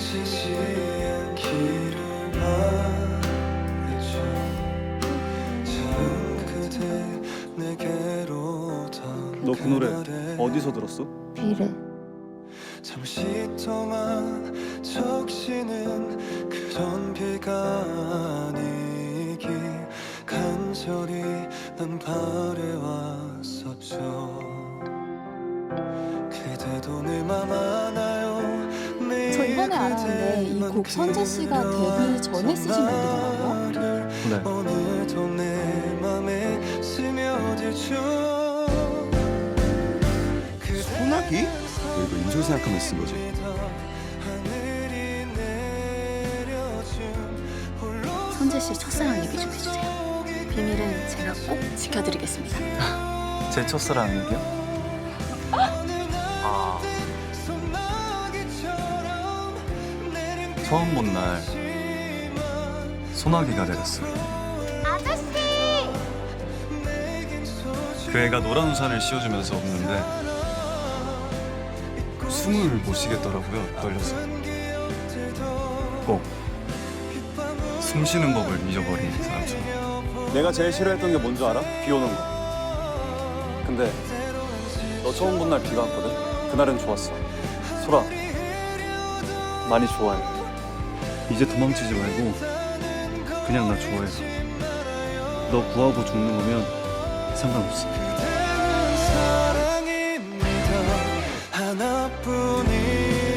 지지 않기를 바래죠 처음 그대 내게로 너 그 노래 어디 어디서 들었어? 비례. 잠시 동안 적시는 그런 비가 아니길 간절히 난 바래왔었죠 그대도 내 맘 저 이번에 알았는데 이 곡 선재 씨가 데뷔 전에 쓰신 곡이더라고요. 네. 오늘도 내 맘에 스며들죠 소나기? 너 이거 임솔 생각하면 쓴 거지? 선재 씨 첫사랑 얘기 좀 해주세요. 비밀은 제가 꼭 지켜드리겠습니다. 제 첫사랑 얘기야? 아 처음 본 날 소나기가 내렸어 아저씨 그 애가 노란 우산을 씌워주면서 웃는데 숨을 못 쉬겠더라고요 떨려서 꼭 숨 쉬는 법을 잊어버린 사람처럼 내가 제일 싫어했던 게 뭔지 알아? 비 오는 거. 근데 너 처음 본 날 비가 왔거든? 그날은 좋았어. 소라, 많이 좋아해. 이제 도망치지 말고 그냥 나 좋아해서 너 구하고 죽는 거면 상관없어. 하나뿐인